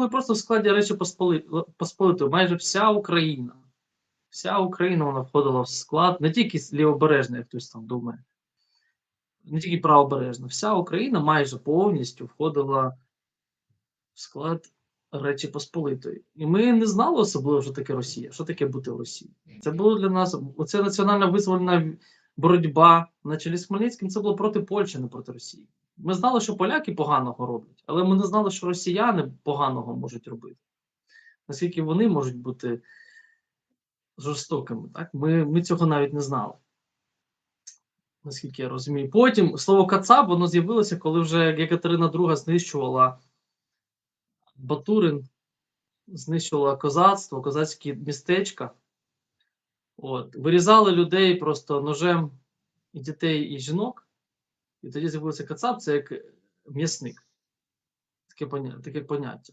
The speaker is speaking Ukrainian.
були просто в складі Речі Посполи- Посполитої, майже вся Україна. Вся Україна вона входила в склад, не тільки лівобережна, як хтось там думає, не тільки правобережна, вся Україна майже повністю входила в склад Речі Посполитої. І ми не знали особливо, що таке Росія, що таке бути в Росії. Це було для нас оце національна визвольна боротьба на чолі з Хмельницьким. Це було проти Польщі, не проти Росії. Ми знали, що поляки поганого роблять, але ми не знали, що росіяни поганого можуть робити. Наскільки вони можуть бути жорстокими. Так? Ми, ми цього навіть не знали. Наскільки я розумію. Потім слово Кацап воно з'явилося, коли вже Катерина II знищувала Батурин, знищувала козацтво, козацькі містечка. От. Вирізали людей просто ножем і дітей, і жінок. І тоді з'явився Кацап, це як м'ясник. Таке, таке поняття.